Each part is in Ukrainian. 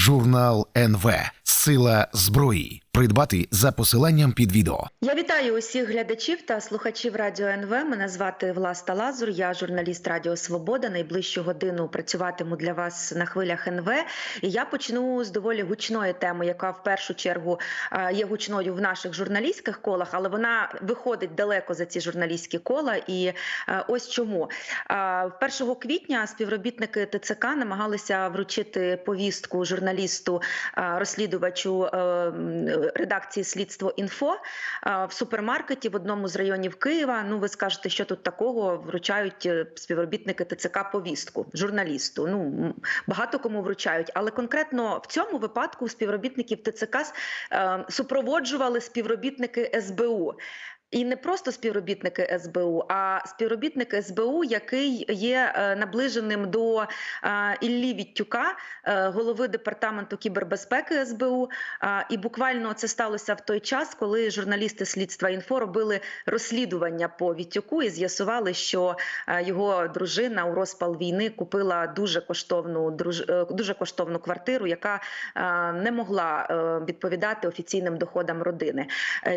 Журнал НВ Сила зброї. Придбати за посиланням під відео. Я вітаю усіх глядачів та слухачів радіо НВ. Мене звати Власта Лазур. Я журналіст Радіо Свобода. Найближчу годину працюватиму для вас на хвилях НВ. І я почну з доволі гучної теми, яка в першу чергу е, є гучною в наших журналістських колах, але вона виходить далеко за ці журналістські кола. І е, ось чому Е, 1 квітня співробітники ТЦК намагалися вручити повістку журналісту е, розслідувачу е, редакції Слідство інфо е, в супермаркеті в одному з районів Києва. Ну, ви скажете, що тут такого вручають е, співробітники ТЦК повістку журналісту. Ну багато кому вручають, але конкретно в цьому випадку співробітників ТЦК е, супроводжували співробітники СБУ. І не просто співробітники СБУ, а співробітник СБУ, який є е, наближеним до е, Іллі Віттюка, е, голови департаменту кібербезпеки СБУ. І буквально це сталося в той час, коли журналісти слідства інфо робили розслідування по Віттюку і з'ясували, що його дружина у розпал війни купила дуже коштовну дуже коштовну квартиру, яка не могла відповідати офіційним доходам родини.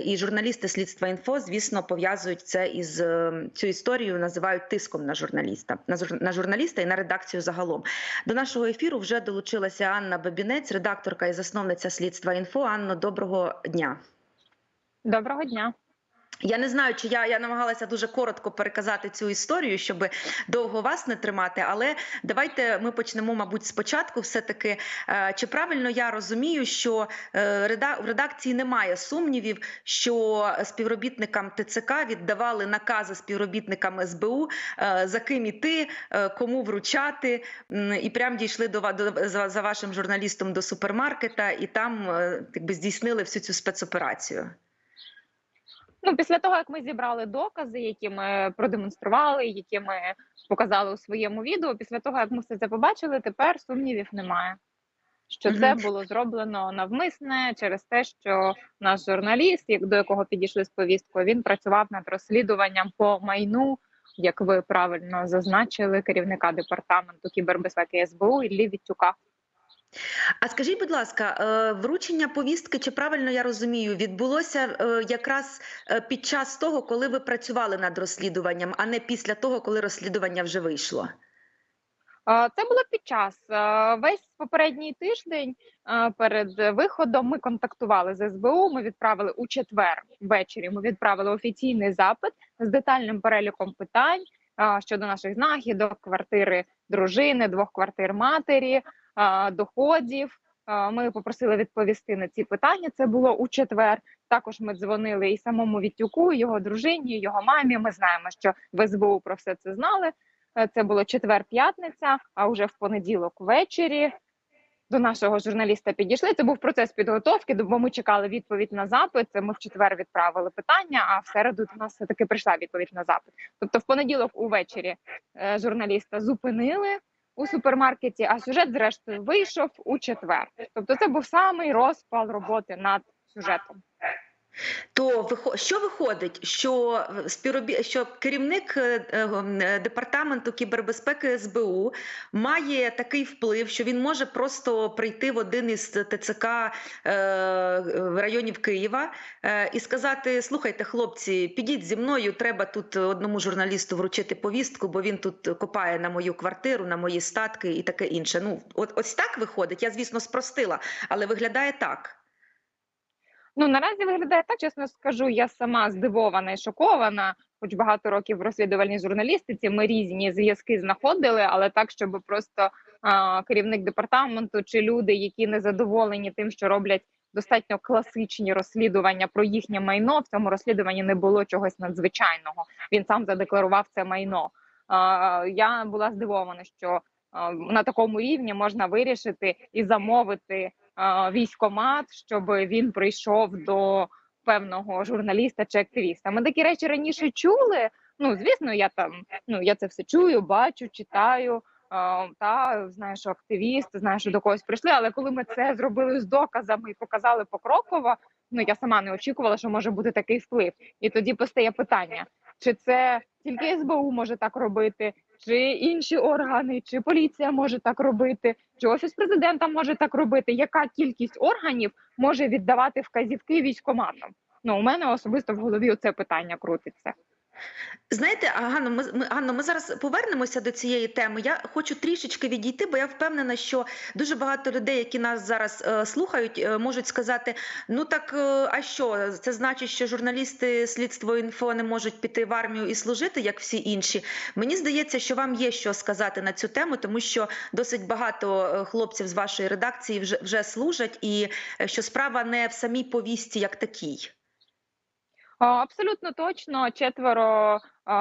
І журналісти слідства інфо, звісно, пов'язують це із е, цю історію, називають тиском на журналіста, на журналіста і на редакцію загалом. До нашого ефіру вже долучилася Анна Бабінець, редакторка і засновниця слідства інфо. Анно, доброго дня. Доброго дня. Я не знаю, чи я, я намагалася дуже коротко переказати цю історію, щоб довго вас не тримати. Але давайте ми почнемо, мабуть, спочатку. Все таки, е, чи правильно я розумію, що е, в редакції немає сумнівів, що співробітникам ТЦК віддавали накази співробітникам СБУ, е, за ким іти, кому вручати, і прям дійшли до, за, вашим журналістом до супермаркета, і там якби здійснили всю цю спецоперацію. Ну, після того, як ми зібрали докази, які ми продемонстрували, які ми показали у своєму відео, після того, як ми все це побачили, тепер сумнівів немає. Що це було зроблено навмисне через те, що наш журналіст, як до якого підійшли з повісткою, він працював над розслідуванням по майну, як ви правильно зазначили, керівника департаменту кібербезпеки СБУ Іллі Віттюка. А скажіть, будь ласка, е, вручення повістки, чи правильно я розумію, відбулося е, якраз е, під час того, коли ви працювали над розслідуванням, а не після того, коли розслідування вже вийшло? Це було під час весь попередній тиждень перед виходом. Ми контактували з СБУ. Ми відправили у четвер ввечері. Ми відправили офіційний запит з детальним переліком питань щодо наших знахідок, квартири дружини, двох квартир матері, доходів. Ми попросили відповісти на ці питання. Це було у четвер. Також ми дзвонили і самому Вітюку, і його дружині, і його мамі. Ми знаємо, що в СБУ про все це знали. Е, Це було четвер-п'ятниця, а вже в понеділок ввечері до нашого журналіста підійшли. Це був процес підготовки, бо ми чекали відповідь на запит. Ми в четвер відправили питання, а в середу до нас таки прийшла відповідь на запит. Тобто, в понеділок увечері е, журналіста зупинили у супермаркеті, а сюжет, зрештою, вийшов у четвер. Тобто, це був самий розпал роботи над сюжетом. То що виходить, що співробі... що керівник е, е, е, департаменту кібербезпеки СБУ має такий вплив, що він може просто прийти в один із ТЦК е, в районів Києва е, і сказати: слухайте, хлопці, підіть зі мною, треба тут одному журналісту вручити повістку, бо він тут копає на мою квартиру, на мої статки і таке інше. Ну, от ось так виходить. Я, звісно, спростила, але виглядає так. Ну наразі виглядає так, чесно скажу. Я сама здивована і шокована. Хоч багато років в розслідувальній журналістиці ми різні зв'язки знаходили, але так, щоб просто а, керівник департаменту чи люди, які не задоволені тим, що роблять достатньо класичні розслідування про їхнє майно. В цьому розслідуванні не було чогось надзвичайного. Він сам задекларував це майно. А, я була здивована, що а, на такому рівні можна вирішити і замовити військомат, щоб він прийшов до певного журналіста чи активіста. Ми такі речі раніше чули. Ну звісно, я там ну я це все чую, бачу, читаю. Та знаю, що активіст, знаю, що до когось прийшли. Але коли ми це зробили з доказами і показали покроково, ну я сама не очікувала, що може бути такий вплив. І тоді постає питання: чи це тільки СБУ може так робити, чи інші органи, чи поліція може так робити, чи офіс президента може так робити. Яка кількість органів може віддавати вказівки військоматам? Ну, у мене особисто в голові оце питання крутиться. Знаєте, Ганно, ми, Ганно, ми зараз повернемося до цієї теми. Я хочу трішечки відійти, бо я впевнена, що дуже багато людей, які нас зараз е, слухають, е, можуть сказати: ну так, е, а що? Це значить, що журналісти слідство інфо не можуть піти в армію і служити, як всі інші. Мені здається, що вам є що сказати на цю тему, тому що досить багато е, хлопців з вашої редакції вже, вже служать, і е, що справа не в самій повісті як такій. Абсолютно точно. Четверо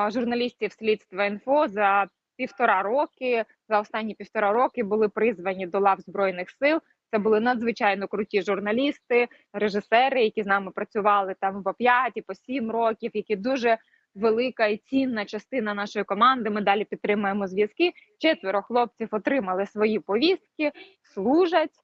журналістів слідства інфо за півтора роки, за останні півтора роки були призвані до лав збройних сил. Це були надзвичайно круті журналісти, режисери, які з нами працювали там по 5 і по 7 років, які дуже велика і цінна частина нашої команди. Ми далі підтримуємо зв'язки. Четверо хлопців отримали свої повістки, служать.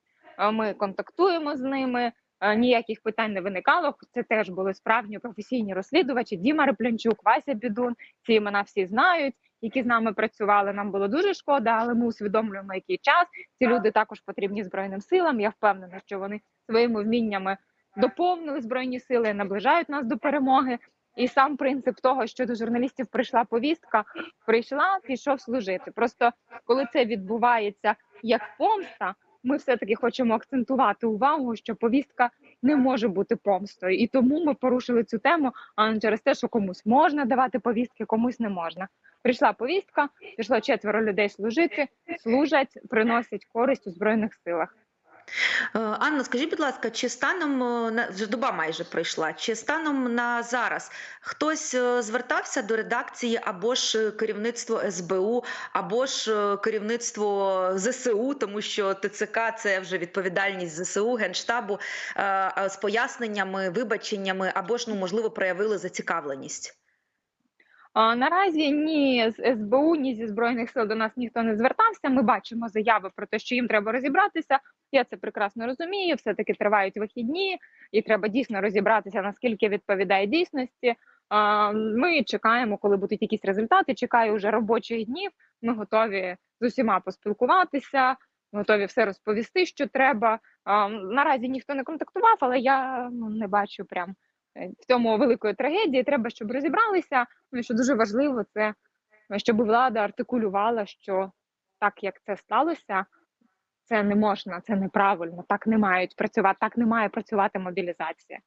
Ми контактуємо з ними. Е, Ніяких питань не виникало. Це теж були справжні професійні розслідувачі. Діма Реплянчук, Вася Бідун. Ці імена всі знають, які з нами працювали. Нам було дуже шкода, але ми усвідомлюємо, який час. Ці люди також потрібні збройним силам. Я впевнена, що вони своїми вміннями доповнили збройні сили, наближають нас до перемоги. І сам принцип того, що до журналістів прийшла повістка, прийшла, пішов служити. Просто коли це відбувається як помста, ми все таки хочемо акцентувати увагу, що повістка не може бути помстою, і тому ми порушили цю тему, а не через те, що комусь можна давати повістки, комусь не можна. Прийшла повістка, пішло четверо людей служити, служать, приносять користь у збройних силах. Е, Анна, скажіть, будь ласка, чи станом е, вже доба майже пройшла? Чи станом на зараз хтось е, звертався до редакції або ж керівництво СБУ, або ж керівництво ЗСУ, тому що ТЦК це вже відповідальність ЗСУ, генштабу з поясненнями, вибаченнями, або ж ну можливо проявили зацікавленість? Наразі ні з СБУ, ні зі збройних сил до нас ніхто не звертався. Ми бачимо заяви про те, що їм треба розібратися. Я це прекрасно розумію. Все таки тривають вихідні, і треба дійсно розібратися, наскільки відповідає дійсності. Ми чекаємо, коли будуть якісь результати. Чекаю вже робочих днів. Ми готові з усіма поспілкуватися. Готові все розповісти, що треба. Наразі ніхто не контактував, але я ну, не бачу прям в цьому великої трагедії. Треба, щоб розібралися. Ну, що дуже важливо, це щоб влада артикулювала, що так як це сталося, це не можна, це неправильно, так не мають працювати, так не має працювати мобілізація.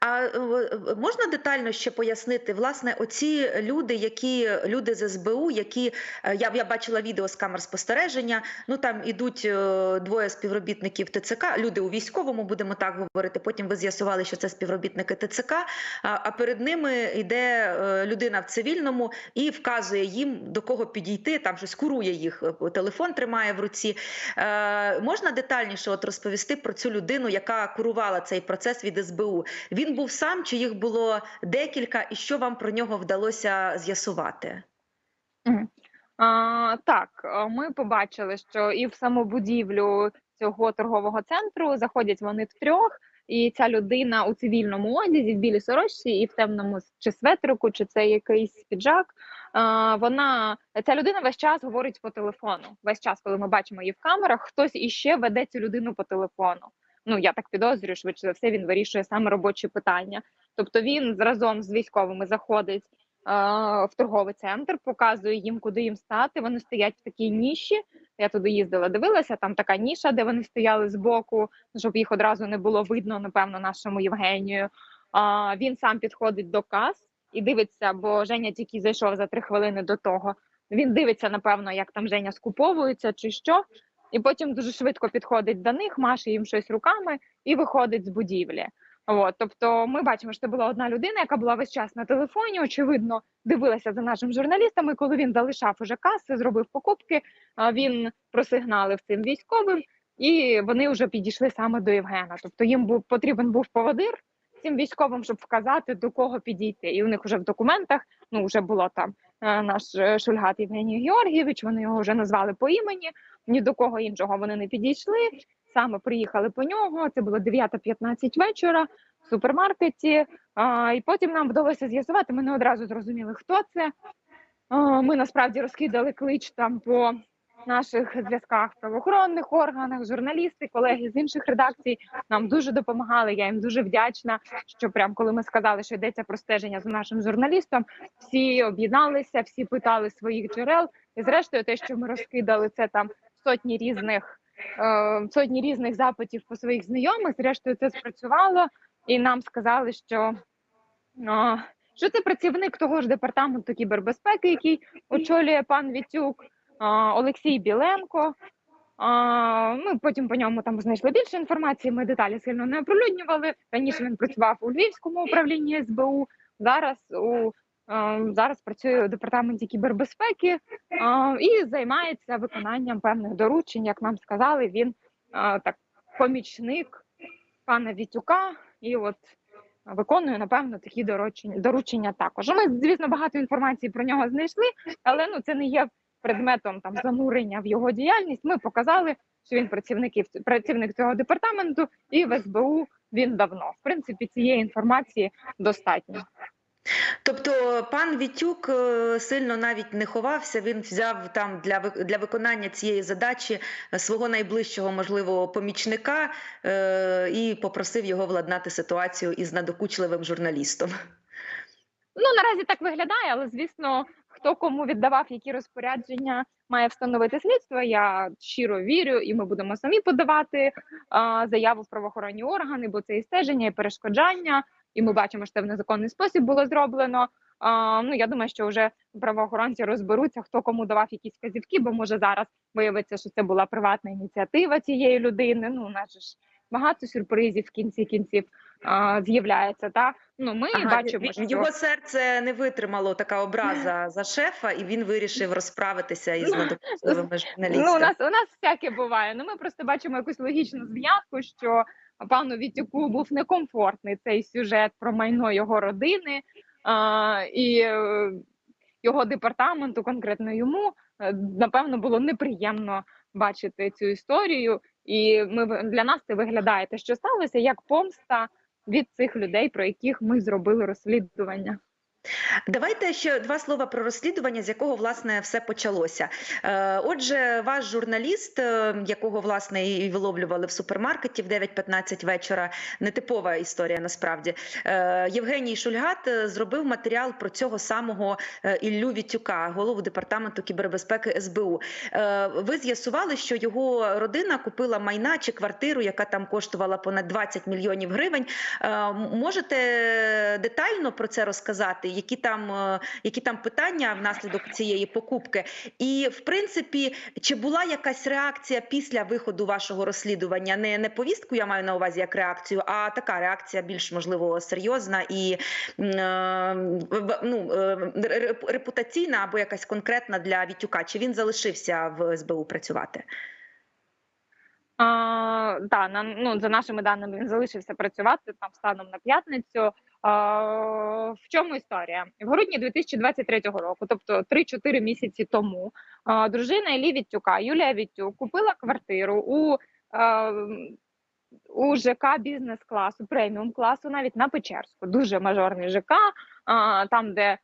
А е, можна детально ще пояснити, власне, оці люди, які люди з СБУ, які е, я, я бачила відео з камер спостереження. Ну там ідуть е, двоє співробітників ТЦК, люди у військовому, будемо так говорити. Потім ви з'ясували, що це співробітники ТЦК. А, перед ними йде людина в цивільному і вказує їм до кого підійти. Там щось курує їх, телефон тримає в руці. Можна детальніше от розповісти про цю людину, яка курувала цей процес від СБУ? Він був сам, чи їх було декілька, і що вам про нього вдалося з'ясувати? А, так, ми побачили, що і в саму будівлю цього торгового центру заходять вони втрьох, і ця людина у цивільному одязі, в білій сорочці і в темному чи светрику, чи це якийсь піджак. А, вона ця людина весь час говорить по телефону. Весь час, коли ми бачимо її в камерах, хтось іще веде цю людину по телефону. Ну я так підозрюю, швидше за все, він вирішує саме робочі питання. Тобто він разом з військовими заходить а, в торговий центр, показує їм, куди їм стати. Вони стоять в такій ніші. Я туди їздила, дивилася. Там така ніша, де вони стояли збоку, щоб їх одразу не було видно, напевно, нашому Євгенію. А, він сам підходить до кас і дивиться, бо Женя тільки зайшов за три хвилини до того. Він дивиться, напевно, як там Женя скуповується чи що. І потім дуже швидко підходить до них, маше їм щось руками і виходить з будівлі. От, тобто, ми бачимо, що це була одна людина, яка була весь час на телефоні. Очевидно, дивилася за нашим журналістом. І коли він залишав уже каси, зробив покупки. Він просигналив цим військовим, і вони вже підійшли саме до Євгена. Тобто їм був потрібен був поводир цим військовим, щоб вказати до кого підійти. І у них вже в документах ну вже було там е, наш е, Шульгат Євгеній Георгійович. Вони його вже назвали по імені. Ні до кого іншого вони не підійшли. Саме приїхали по нього. Це було 9.15 вечора в супермаркеті. А, і потім нам вдалося з'ясувати. Ми не одразу зрозуміли, хто це. А, Ми насправді розкидали клич там по наших зв'язках в правоохоронних органах, журналісти, колеги з інших редакцій нам дуже допомагали. Я їм дуже вдячна. Що прям коли ми сказали, що йдеться про стеження за нашим журналістом, всі об'єдналися, всі питали своїх джерел. І зрештою, те, що ми розкидали, це там сотні різних е, сотні різних запитів по своїх знайомих. Зрештою, це спрацювало, і нам сказали, що. е, що це працівник того ж департаменту кібербезпеки, який очолює пан Вітюк, Олексій Біленко. Ми потім по ньому там знайшли більше інформації. Ми деталі сильно не оприлюднювали. Раніше він працював у Львівському управлінні СБУ. Зараз у зараз працює у департаменті кібербезпеки і займається виконанням певних доручень. Як нам сказали, він так помічник пана Вітюка. І от виконує напевно такі доручення доручення також. Ми звісно багато інформації про нього знайшли, але ну це не є предметом там занурення в його діяльність. Ми показали, що він працівників працівник цього департаменту, і в СБУ він давно. В принципі, цієї інформації достатньо. Тобто пан Вітюк е, сильно навіть не ховався. Він взяв там для для виконання цієї задачі е, свого найближчого можливого помічника е, і попросив його владнати ситуацію із надокучливим журналістом. Ну наразі так виглядає, але звісно, хто кому віддавав які розпорядження, має встановити слідство. Я щиро вірю, і ми будемо самі подавати а, заяву в правоохоронні органи, бо це і стеження, і перешкоджання. І ми бачимо, що це в незаконний спосіб було зроблено. А, ну я думаю, що вже правоохоронці розберуться, хто кому давав якісь вказівки, бо може зараз виявиться, що це була приватна ініціатива цієї людини. Ну, у нас ж багато сюрпризів в кінці кінців з'являється. Та ну ми Ага, бачимо, що його серце не витримало така образа за шефа, і він вирішив розправитися із Ну, надокучливими Ну, у нас у нас всяке буває. Ну ми просто бачимо якусь логічну зв'язку, що пану Вітюку був некомфортний цей сюжет про майно його родини а, і е, його департаменту, конкретно йому, е, напевно, було неприємно бачити цю історію. І ми для нас це виглядає те, що сталося, як помста від цих людей, про яких ми зробили розслідування. Давайте ще два слова про розслідування, з якого власне все почалося. Е, Отже, ваш журналіст, е, якого власне і виловлювали в супермаркеті в 9.15 вечора, нетипова історія насправді. Е, Євгеній Шульгат зробив матеріал про цього самого Іллю Вітюка, голову департаменту кібербезпеки СБУ. Ви з'ясували, що його родина купила майна чи квартиру, яка там коштувала понад 20 мільйонів гривень. Можете детально про це розказати? Які там, е, які там питання внаслідок цієї покупки? І в принципі, чи була якась реакція після виходу вашого розслідування? Не, не повістку я маю на увазі як реакцію, а така реакція більш можливо серйозна і е, ну, е, репутаційна або якась конкретна для Вітюка? Чи він залишився в СБУ працювати? А, на, ну, за нашими даними, він залишився працювати там станом на п'ятницю. В чому історія? В грудні 2023 року, тобто 3-4 місяці тому, дружина Іллі Віттюка, Юлія Віттюк, купила квартиру у, у ЖК бізнес-класу, преміум класу, навіть на Печерську. Дуже мажорний ЖК, там, де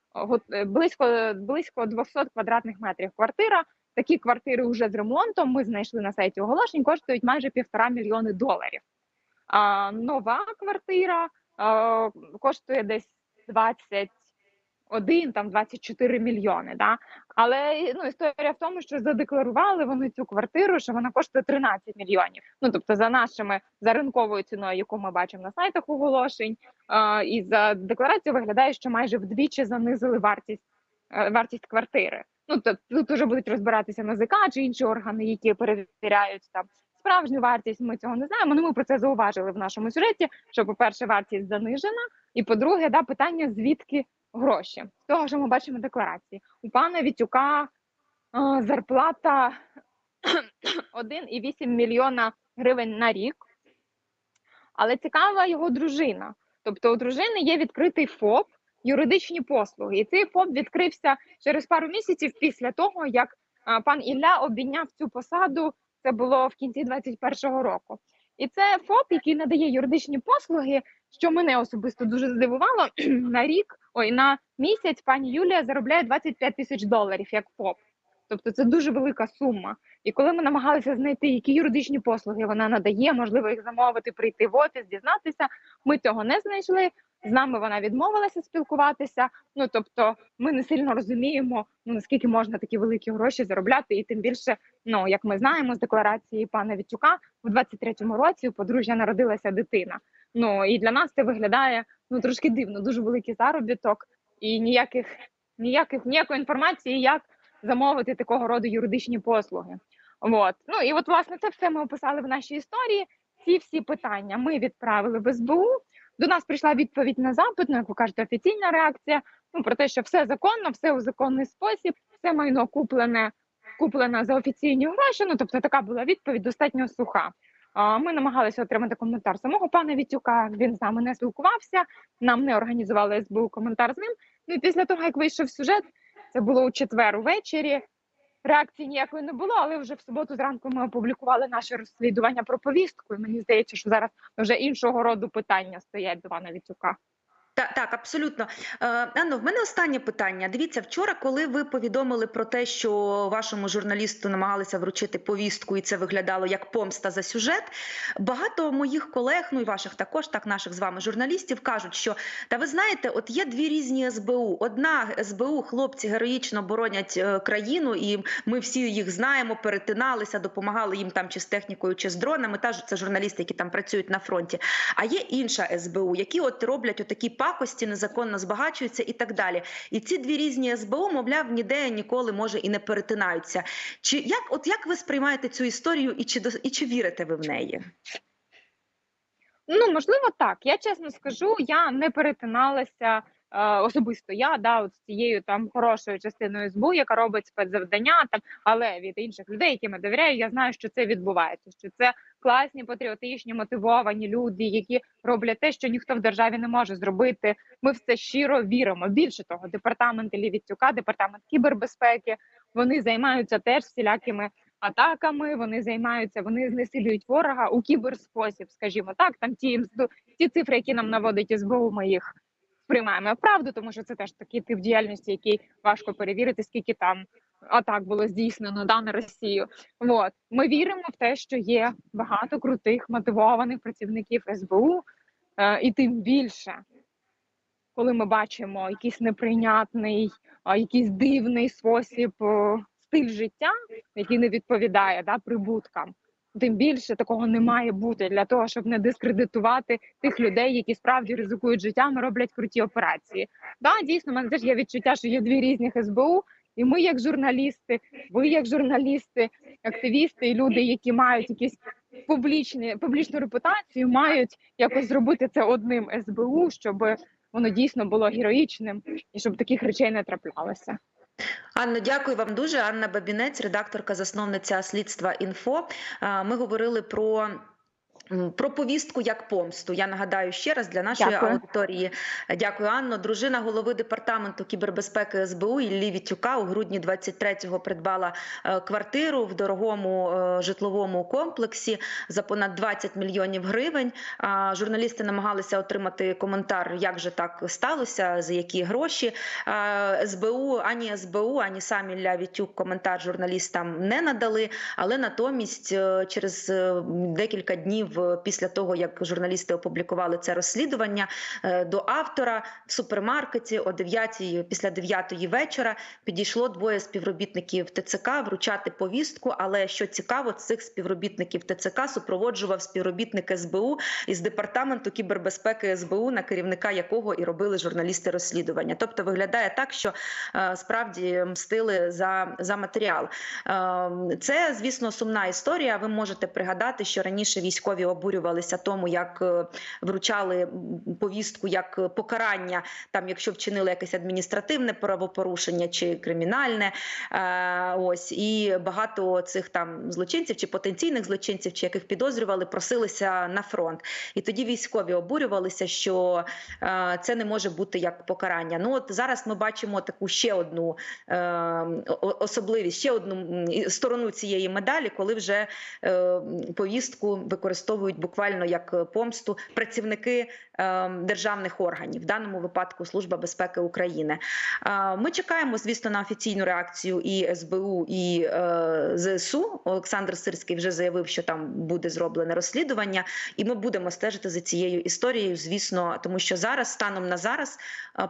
близько, близько 200 квадратних метрів квартира. Такі квартири вже з ремонтом. Ми знайшли на сайті оголошень, коштують майже півтора мільйони доларів. А нова квартира коштує десь 21, там 24 мільйони. Да? Але ну, історія в тому, що задекларували вони цю квартиру, що вона коштує 13 мільйонів. Ну тобто, за нашими за ринковою ціною, яку ми бачимо на сайтах оголошень, і за декларацією виглядає, що майже вдвічі занизили вартість е, вартість квартири. Ну то тут вже будуть розбиратися НАЗК чи інші органи, які перевіряють там справжню вартість. Ми цього не знаємо. Ну ми про це зауважили в нашому сюжеті. Що, по-перше, вартість занижена, і по-друге, да питання звідки гроші з того, що ми бачимо в декларації. У пана Вітюка е, зарплата 1,8 мільйона гривень на рік. Але цікава його дружина. Тобто у дружини є відкритий ФОП юридичні послуги, і цей ФОП відкрився через пару місяців після того, як а, пан Ілля обійняв цю посаду. Це було в кінці 21-го року. І це ФОП, який надає юридичні послуги що мене особисто дуже здивувало, на рік, ой, на місяць пані Юлія заробляє 25 тисяч доларів як ФОП. Тобто це дуже велика сума. І коли ми намагалися знайти, які юридичні послуги вона надає, можливо, їх замовити, прийти в офіс, дізнатися, ми цього не знайшли. З нами вона відмовилася спілкуватися. Ну тобто, ми не сильно розуміємо, ну наскільки можна такі великі гроші заробляти, і тим більше, ну як ми знаємо з декларації пана Вітюка, в 23-му році у подружжя народилася дитина. Ну і для нас це виглядає ну трошки дивно, дуже великий заробіток і ніяких ніяких ніякої інформації, як замовити такого роду юридичні послуги. От ну і от власне це все ми описали в нашій історії. Ці всі питання ми відправили в СБУ. До нас прийшла відповідь на запит, ну як ви кажете, офіційна реакція. Ну про те, що все законно, все у законний спосіб, все майно куплене, куплене за офіційні гроші. Ну тобто така була відповідь достатньо суха. Ми намагалися отримати коментар самого пана Вітюка. Він з нами не спілкувався. Нам не організували СБУ коментар з ним. Ну і після того, як вийшов сюжет, це було у четвер увечері. Реакції ніякої не було, але вже в суботу зранку ми опублікували наше розслідування про повістку. І мені здається, що зараз вже іншого роду питання стоять до Івана Вітюка. Так, так, абсолютно. Е, Анно, в мене останнє питання. Дивіться, вчора, коли ви повідомили про те, що вашому журналісту намагалися вручити повістку, і це виглядало як помста за сюжет. Багато моїх колег, ну і ваших також, так наших з вами журналістів, кажуть, що та ви знаєте, от є дві різні СБУ. Одна СБУ, хлопці героїчно боронять е, країну, і ми всі їх знаємо, перетиналися, допомагали їм там чи з технікою, чи з дронами. Та це журналісти, які там працюють на фронті. А є інша СБУ, які от роблять отакі пакості, незаконно збагачуються і так далі. І ці дві різні СБУ, мовляв, ніде ніколи може і не перетинаються. Чи як, от як ви сприймаєте цю історію, і чи до і чи вірите ви в неї? Ну можливо, так. Я чесно скажу, я не перетиналася. Особисто я да, от з цією там хорошою частиною СБУ, яка робить спецзавдання, там але від інших людей, яким я довіряю, я знаю, що це відбувається. Що це класні, патріотичні, мотивовані люди, які роблять те, що ніхто в державі не може зробити. Ми в це щиро віримо. Більше того, департамент Лівіцюка, департамент кібербезпеки, вони займаються теж всілякими атаками. Вони займаються, вони знесилюють ворога у кіберспосіб, скажімо так. Там ті ті цифри, які нам наводить СБУ, ми їх сприймаємо як правду, тому що це теж такий тип діяльності, який важко перевірити, скільки там атак було здійснено да, на Росію. От ми віримо в те, що є багато крутих мотивованих працівників СБУ, е, і тим більше, коли ми бачимо якийсь неприйнятний, якийсь дивний спосіб, стиль життя, який не відповідає да, прибуткам. Тим більше такого не має бути для того, щоб не дискредитувати тих людей, які справді ризикують життям роблять круті операції. Да, дійсно, в мене теж є відчуття, що є дві різних СБУ, і ми, як журналісти, ви як журналісти, активісти і люди, які мають якісь публічні публічну репутацію, мають якось зробити це одним СБУ, щоб воно дійсно було героїчним і щоб таких речей не траплялося. Анно, дякую вам дуже. Анна Бабінець, редакторка, засновниця слідства інфо. Ми говорили про. Про повістку як помсту. Я нагадаю ще раз для нашої Дякую. аудиторії. Дякую, Анно. Дружина голови департаменту кібербезпеки СБУ Іллі Вітюка у грудні 23-го придбала е, квартиру в дорогому е, житловому комплексі за понад 20 мільйонів гривень. Журналісти намагалися отримати коментар, як же так сталося, за які гроші. СБУ, ані СБУ, ані сам Ілля Вітюк коментар журналістам не надали. Але натомість, е, через декілька днів після того, як журналісти опублікували це розслідування, е, до автора в супермаркеті о 9 після 9 вечора підійшло двоє співробітників ТЦК вручати повістку. Але що цікаво, цих співробітників ТЦК супроводжував співробітник СБУ із департаменту кібербезпеки СБУ, на керівника якого і робили журналісти розслідування. Тобто виглядає так, що е, справді мстили за, за матеріал. Е, Це, звісно, сумна історія. Ви можете пригадати, що раніше військові обурювалися тому, як е, вручали повістку як покарання, там, якщо вчинили якесь адміністративне правопорушення чи кримінальне. Е, Ось і багато цих там злочинців чи потенційних злочинців, чи яких підозрювали, просилися на фронт. І тоді військові обурювалися, що е, це не може бути як покарання. Ну от зараз ми бачимо таку ще одну особливість, ще одну сторону цієї медалі, коли вже повістку використовують. Використовують буквально як е, помсту працівники е, державних органів, в даному випадку Служба безпеки України. Е, Ми чекаємо, звісно, на офіційну реакцію і СБУ, і е, ЗСУ. Олександр Сирський вже заявив, що там буде зроблене розслідування, і ми будемо стежити за цією історією. Звісно, тому що зараз, станом на зараз,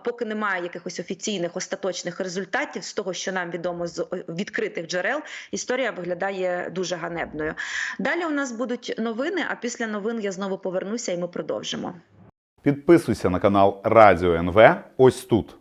поки немає якихось офіційних остаточних результатів з того, що нам відомо з відкритих джерел, історія виглядає дуже ганебною. Далі у нас будуть новини. А після новин я знову повернуся, і ми продовжимо. Підписуйся на канал Радіо НВ ось тут.